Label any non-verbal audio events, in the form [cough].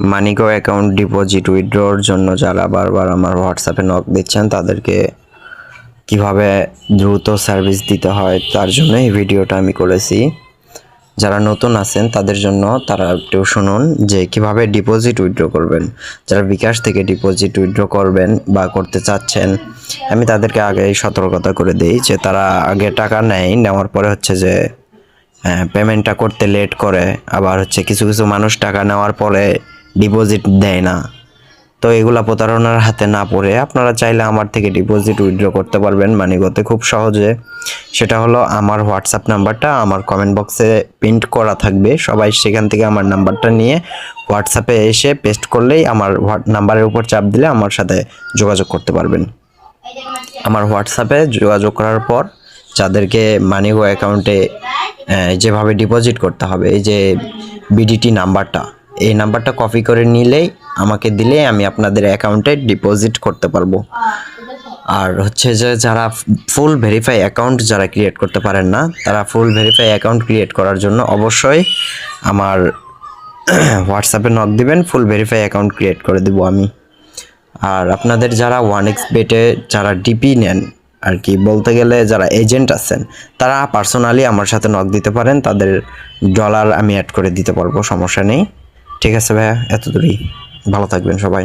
মানিকো account deposit উইথড্রর জন্য যারা বারবার আমার হোয়াটসঅ্যাপে নক দিচ্ছেন, তাদেরকে কীভাবে দ্রুত সার্ভিস দিতে হয় তার জন্য এই ভিডিওটা আমি করেছি। যারা নতুন আছেন, তাদের জন্য তারা একটু শুনুন যে কীভাবে ডিপোজিট উইথড্র করবেন। যারা বিকাশ থেকে ডিপোজিট উইথড্র করবেন বা করতে চাচ্ছেন, আমি তাদেরকে আগেই সতর্কতা করে দিই যে তারা আগে টাকা নেয়, নেওয়ার পরে হচ্ছে যে হ্যাঁ পেমেন্টটা করতে লেট করে। আবার হচ্ছে কিছু কিছু মানুষ টাকা নেওয়ার পরে ডিপোজিট দেয় না। তো এগুলা প্রতারণার হাতে না পড়ে আপনারা চাইলে আমার থেকে ডিপোজিট উইথড্র করতে পারবেন মানিগতে খুব সহজে। সেটা হলো আমার হোয়াটসঅ্যাপ নাম্বারটা, আমার কমেন্ট বক্সে প্রিন্ট করা থাকবে। সবাই সেখান থেকে আমার নাম্বারটা নিয়ে হোয়াটসঅ্যাপে এসে পেস্ট করলেই আমার নাম্বারের উপর চাপ দিলে আমার সাথে যোগাযোগ করতে পারবেন। আমার হোয়াটসঅ্যাপে যোগাযোগ করার পর যাদেরকে মানিগো অ্যাকাউন্টে যেভাবে ডিপোজিট করতে হবে, এই যে বিডিটি নাম্বারটা এই নাম্বারটা কপি করে নিলেই আমাকে দিলে আমি আপনাদের অ্যাকাউন্টে ডিপোজিট করতে পারব। আর হচ্ছে যে যারা ফুল ভেরিফাই অ্যাকাউন্ট যারা ক্রিয়েট করতে পারেন না, তারা ফুল ভেরিফাই অ্যাকাউন্ট ক্রিয়েট করার জন্য অবশ্যই আমার [clears throat] হোয়াটসঅ্যাপে নক দিবেন ফুল ভেরিফাই অ্যাকাউন্ট ক্রিয়েট করে দেবো আমি। আর আপনাদের যারা ওয়ান এক্স বেটে যারা ডিপি নেন, আর কি বলতে গেলে যারা এজেন্ট আছেন, তারা পার্সোনালি আমার সাথে নক দিতে পারেন, তাদের ডলার আমি অ্যাড করে দিতে পারব, সমস্যা নেই। ঠিক আছে ভাইয়া এত দূরই ভালো থাকবেন সবাই।